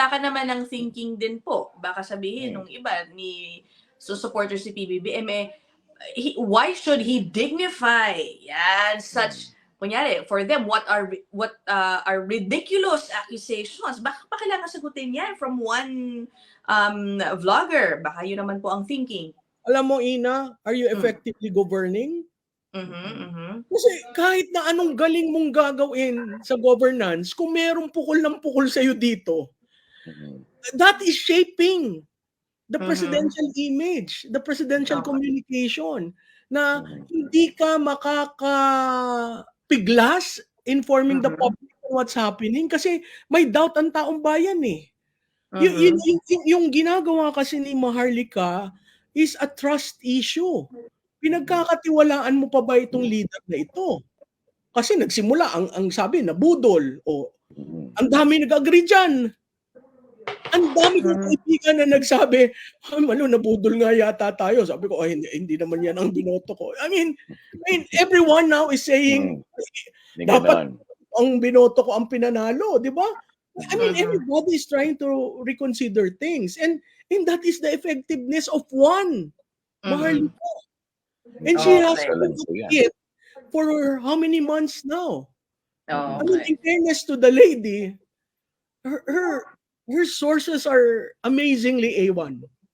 baka naman ang thinking din po, baka sabihin Hmm. nung iba ni so supporters si PBBM eh, he, why should he dignify? Yan such kunyari for them what are what uh, are ridiculous accusations? Baka pa kailangan sagutin yan from one um vlogger. Baka yun naman po ang thinking. Alam mo, Ina, are you Hmm. effectively governing? mhm mhm Kasi kahit na anong galing mong gagawin sa governance, kung merong pukol ng pukol sa'yo dito, Mhm. that is shaping the Mhm. presidential image, the presidential Tama. communication, na Mhm. hindi ka makakapiglas informing the Mhm. public what's happening kasi may doubt ang taong bayan eh. Y- mhm. yun- yung, yung, yung ginagawa kasi ni Maharlika is a trust issue. Pinagkakatiwalaan mo pa ba itong leader na ito? Kasi nagsimula ang ang sabi na budol o Mhm. ang dami nag-agree diyan. Ang dami kong Mhm. kaibigan na nagsabi, "Ay, malo nabudol nga yata tayo." Sabi ko, "Ay, hindi, hindi naman 'yan ang binoto ko." I mean, I mean everyone now is saying Hindi dapat ang binoto ko ang pinanalo, di ba? I mean, everybody is trying to reconsider things. And and that is the effectiveness of one, Mhm. Maharlika. And she has Okay. been yan. it for how many months now? I mean, in fairness to the lady, her her, her sources are amazingly A1.